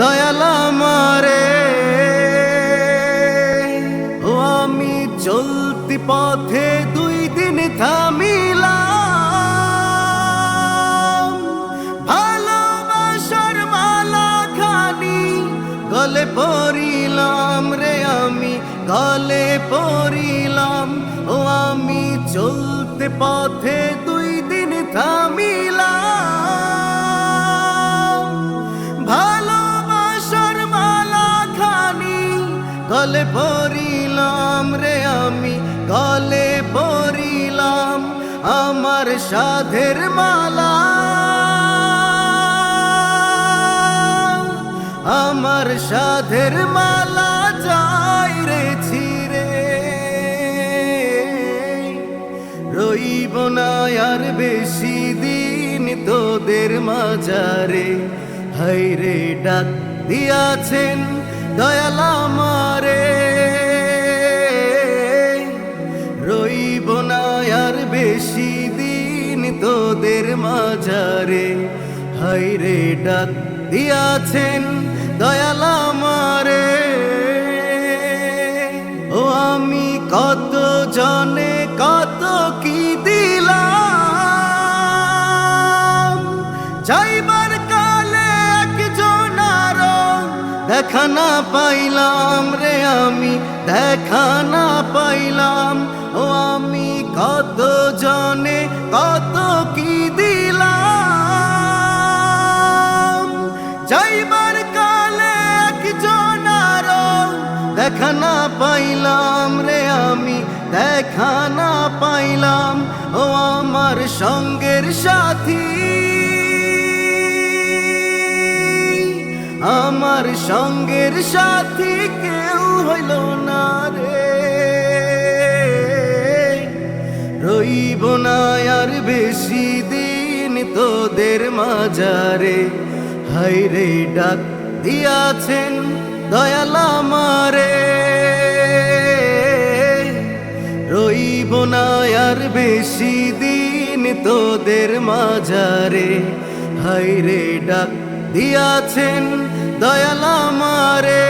দয়াল আমারে। ও আমি চলতি পথে দুই দিন থামিলাম। ভালোবাসার মালা খানি গলে পরিলাম রে আমি, গলে পরিলাম ও আমি চলতে পথে দুই দিন থামিলাম। গলে পরিলাম রে আমি, গলে পরিলাম আমার সাধের মালা। আমার সাধের মালা যাই রে ছিরে রইব না আর বেশি দিন তোদের মাঝারে। হাইরে ডাক দিয়াছেন দয়াল আমারে। রইব না আর বেশি দিন তোদের মাঝারে। হাইরে ডাক দিয়াছেন দয়াল আমারে। ও আমি কত জনে কত কি দিলাম? যাইবার দেখা না পাইলাম রে আমি, দেখা না পাইলাম। ও আমি কত জনে, কত কি দিলাম? যাইবার কালে একজন আরও। দেখা না পাইলাম রে আমি, দেখা না পাইলাম। ও আমার সঙ্গের সাথী। আমার সঙ্গের সাথী কেউ হইল না রে। রইব না আর বেশি দিন তোদের মাঝারে। হাইরে ডাক দিয়াছেন দয়ালা মারে রইব না আর বেশি দিন তোদের মাঝারে। হাইরে ডাক দিয়াছেন দয়াল আমারে।